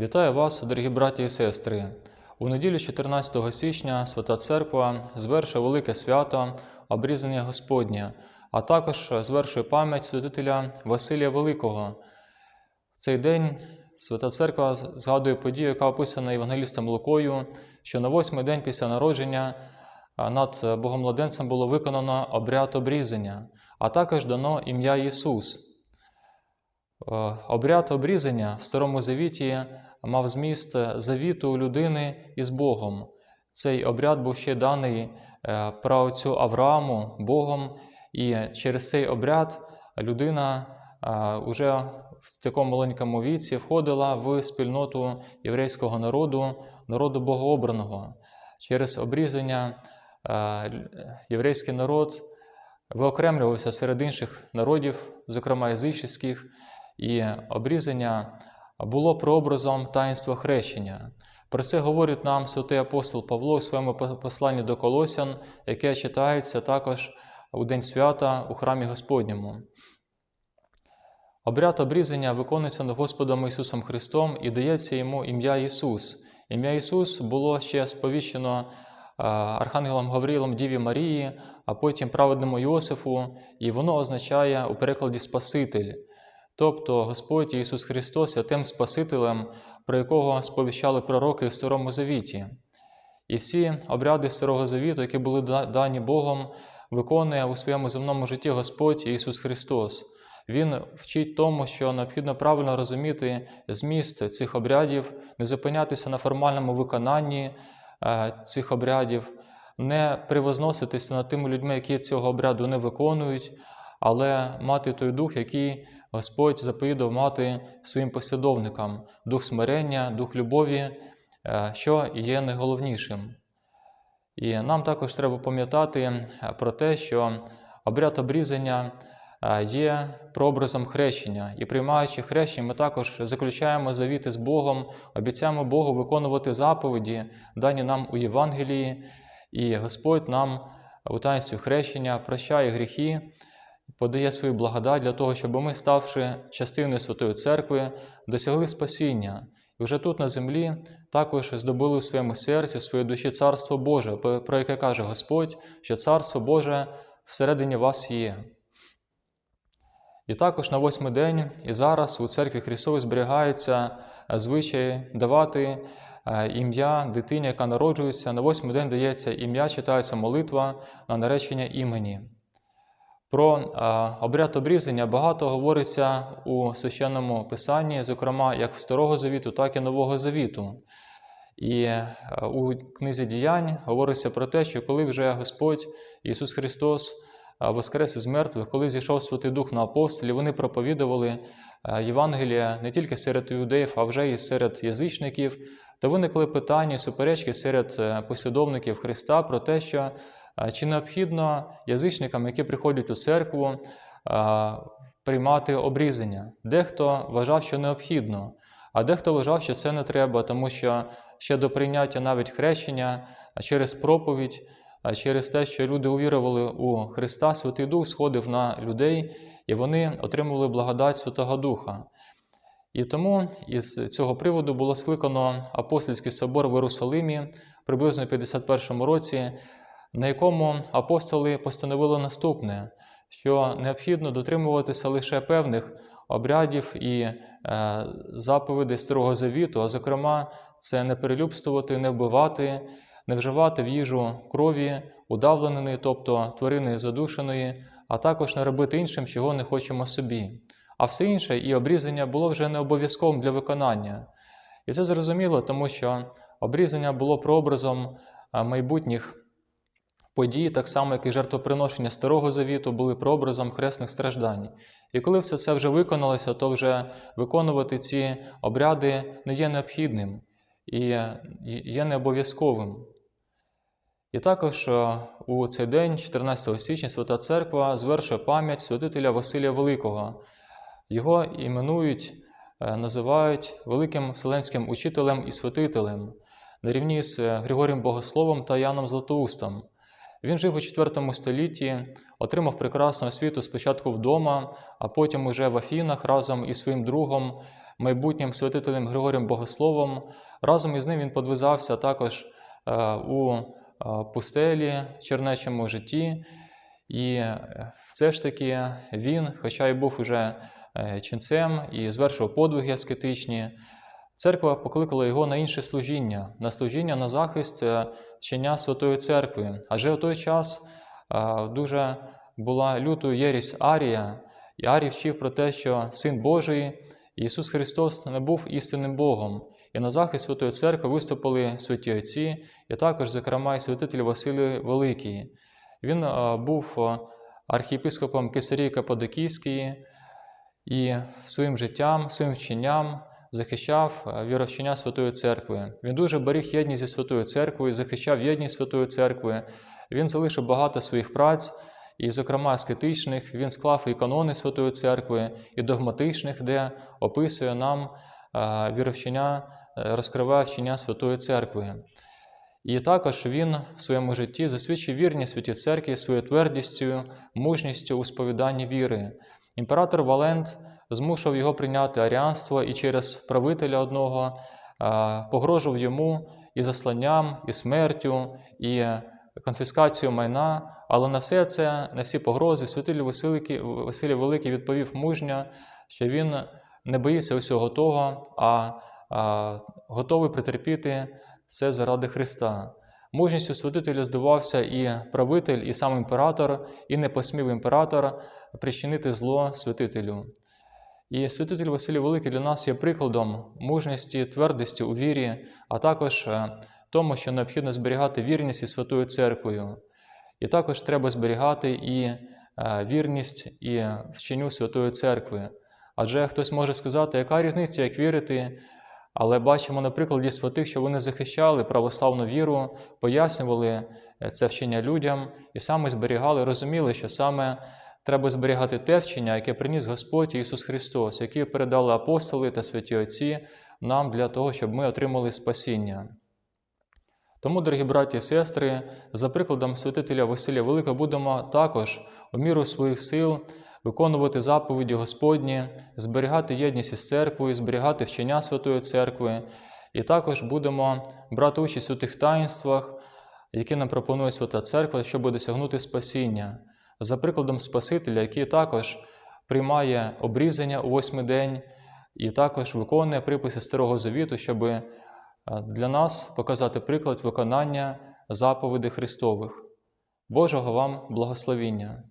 Вітаю вас, дорогі браті і сестри. У неділю 14 січня Свята Церква звершує велике свято обрізання Господнє, а також звершує пам'ять святителя Василія Великого. В цей день Свята Церква згадує подію, яка описана Євангелістом Лукою, що на восьмий день після народження над Богомладенцем було виконано обряд обрізання, а також дано ім'я Ісус. Е, Обряд обрізання в Старому Завіті мав зміст завіту людини із Богом. Цей обряд був ще даний е, праотцю Аврааму Богом, і через цей обряд людина вже в такому маленькому віці входила в спільноту єврейського народу, народу богообраного. Через обрізання е, єврейський народ виокремлювався серед інших народів, зокрема язичних, і обрізання було прообразом таїнства хрещення. Про це говорить нам святий апостол Павло у своєму посланні до Колосян, яке читається також у День свята у храмі Господньому. Обряд обрізання виконується над Господом Ісусом Христом і дається йому ім'я Ісус. Ім'я Ісус було ще сповіщено Архангелом Гаврилом Діві Марії, а потім праведному Йосифу, і воно означає у перекладі Спаситель. Тобто Господь Ісус Христос є тим Спасителем, про якого сповіщали пророки в Старому Завіті. І всі обряди Старого Завіту, які були дані Богом, виконує у своєму земному житті Господь Ісус Христос. Він вчить тому, що необхідно правильно розуміти зміст цих обрядів, не зупинятися на формальному виконанні е, цих обрядів, не привозноситися над тими людьми, які цього обряду не виконують, але мати той дух, який Господь заповідав мати своїм послідовникам дух смирення, дух любові, е, що є найголовнішим. І нам також треба пам'ятати про те, що обряд обрізання е, є прообразом хрещення, і приймаючи хрещення, ми також заключаємо завіти з Богом, обіцяємо Богу виконувати заповіді, дані нам у Євангелії, і Господь нам у таїнстві хрещення прощає гріхи подає свою благодать для того, щоб ми, ставши частиною Святої Церкви, досягли спасіння. І вже тут на землі також здобули у своєму серці, в своїй душі Царство Боже, про яке каже Господь, що Царство Боже всередині вас є. І також на восьмий день і зараз у церкві Христовій зберігається звичай давати ім'я дитині, яка народжується. На восьмий день дається ім'я, читається молитва на наречення імені. Про обряд обрізання багато говориться у священному писанні, зокрема як в Старого Завіту, так і Нового Завіту. І у книзі діянь говориться про те, що коли вже Господь Ісус Христос воскрес із мертвих, коли зійшов Святий Дух на апостолів, вони проповідували Євангелія не тільки серед іудеїв, а вже і серед язичників, то виникли питання, суперечки серед е, послідовників Христа про те, що чи необхідно язичникам, які приходять у церкву, приймати обрізання? Дехто вважав, що необхідно, а дехто вважав, що це не треба, тому що ще до прийняття навіть хрещення через проповідь, через те, що люди увірували у Христа, Святий Дух сходив на людей, і вони отримували благодать Святого Духа. І тому із цього приводу було скликано апостольський собор в Єрусалимі приблизно в 51 році на якому апостоли постановили наступне, що необхідно дотримуватися лише певних обрядів і е, заповідей Старого Завіту, а зокрема, це не перелюбствувати, не вбивати, не вживати в їжу крові, удавленої, тобто тварини задушеної, а також не робити іншим, чого не хочемо собі. А все інше і обрізання було вже не обов'язковим для виконання. І це зрозуміло, тому що обрізання було прообразом е, майбутніх Події, так само, як і жертвоприношення Старого Завіту, були прообразом хресних страждань. І коли все це вже виконалося, то вже виконувати ці обряди не є необхідним і є не обов'язковим. І також е, у цей день, 14 січня, Свята Церква звершує пам'ять святителя Василія Великого. Його іменують, е, називають великим вселенським учителем і святителем на рівні з Григорієм Богословом та Яном Златоустом. Він жив у IV столітті, отримав прекрасну освіту спочатку вдома, а потім уже в Афінах разом із своїм другом майбутнім святителем Григорієм Богословом. Разом із ним він подвизався також е, у е, пустелі, чернечому житті. І е, все ж таки він, хоча й був уже ченцем і звершував подвиги аскетичні, церква покликала його на інше служіння, на служіння на захист е, вчення Святої Церкви. Адже у той час е, дуже була лютою єрість Арія, і Арій вчив про те, що Син Божий, Ісус Христос не був істинним Богом. І на захист Святої Церкви виступили святі отці, і також, зокрема, і святитель Василій Великий. Він е, був архієпископом Кесарії Каппадокійської і своїм життям, своїм вченням захищав е, віровчення Святої Церкви. Він дуже беріг єдність зі Святою Церквою, захищав єдність Святої Церкви. Він залишив багато своїх праць, і, зокрема, аскетичних. Він склав і канони Святої Церкви, і догматичних, де описує нам е, віровчення, е, розкриває вчення Святої Церкви. І також він в своєму житті засвідчив вірність Святій Церкві своєю твердістю, мужністю у сповіданні віри. Імператор Валент змушував його прийняти аріанство і через правителя одного погрожував йому і засланням, і смертю, і конфіскацією майна. Але на все це, на всі погрози, святитель Василій Великий відповів мужньо, що він не боїться усього того, а готовий притерпіти це заради Христа. Мужністю святителя здивався і правитель, і сам імператор, і не посмів імператор причинити зло святителю. І святитель Василій Великий для нас є прикладом мужності, твердості у вірі, а також е, тому, що необхідно зберігати вірність із Святою Церквою. І також треба зберігати і е, вірність і вченню Святої Церкви. Адже хтось може сказати, яка різниця, як вірити, але бачимо на прикладі святих, що вони захищали православну віру, пояснювали е, це вчення людям і саме зберігали, розуміли, що саме треба зберігати те вчення, яке приніс Господь Ісус Христос, яке передали апостоли та святі Отці нам для того, щоб ми отримали спасіння. Тому, дорогі браті і сестри, за прикладом святителя Василія Великого будемо також у міру своїх сил виконувати заповіді Господні, зберігати єдність із церквою, зберігати вчення Святої Церкви, і також будемо брати участь у тих таїнствах, які нам пропонує Свята Церква, щоб досягнути спасіння, за прикладом Спасителя, який також приймає обрізання у восьмий день і також виконує приписи Старого Завіту, щоб е, для нас показати приклад виконання заповідей Христових. Божого вам благословіння!